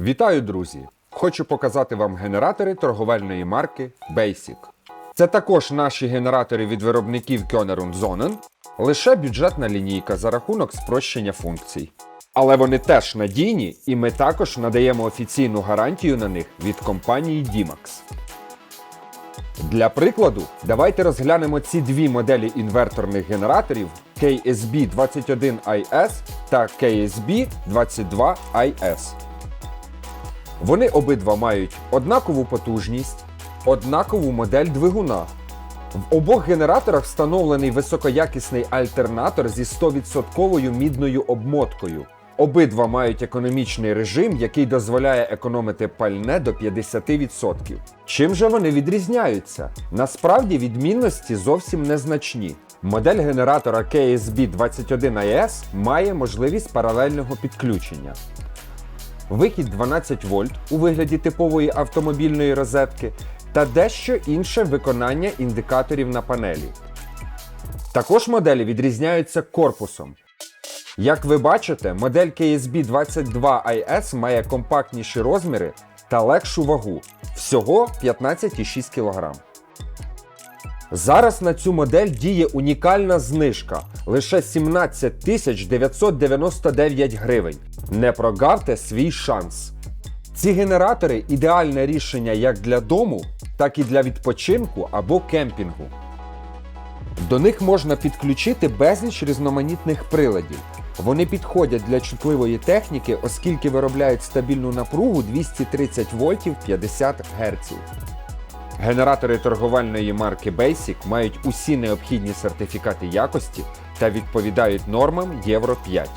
Вітаю, друзі! Хочу показати вам генератори торговельної марки Basic. Це також наші генератори від виробників Könner Zonen, лише бюджетна лінійка за рахунок спрощення функцій. Але вони теж надійні, і ми також надаємо офіційну гарантію на них від компанії Dimax. Для прикладу, давайте розглянемо ці дві моделі інверторних генераторів KSB 21IS та KSB 22IS. Вони обидва мають однакову потужність, однакову модель двигуна. В обох генераторах встановлений високоякісний альтернатор зі 100% мідною обмоткою. Обидва мають економічний режим, який дозволяє економити пальне до 50%. Чим же вони відрізняються? Насправді відмінності зовсім незначні. Модель генератора KSB 21IS має можливість паралельного підключення. Вихід 12 вольт у вигляді типової автомобільної розетки та дещо інше виконання індикаторів на панелі. Також моделі відрізняються корпусом. Як ви бачите, модель KSB 22IS має компактніші розміри та легшу вагу всього 15,6 кг. Зараз на цю модель діє унікальна знижка лише 17 999 гривень. Не прогавте свій шанс. Ці генератори ідеальне рішення як для дому, так і для відпочинку або кемпінгу. До них можна підключити безліч різноманітних приладів. Вони підходять для чутливої техніки, оскільки виробляють стабільну напругу 230 вольтів 50 Гц. Генератори торговельної марки Basic мають усі необхідні сертифікати якості та відповідають нормам Євро 5.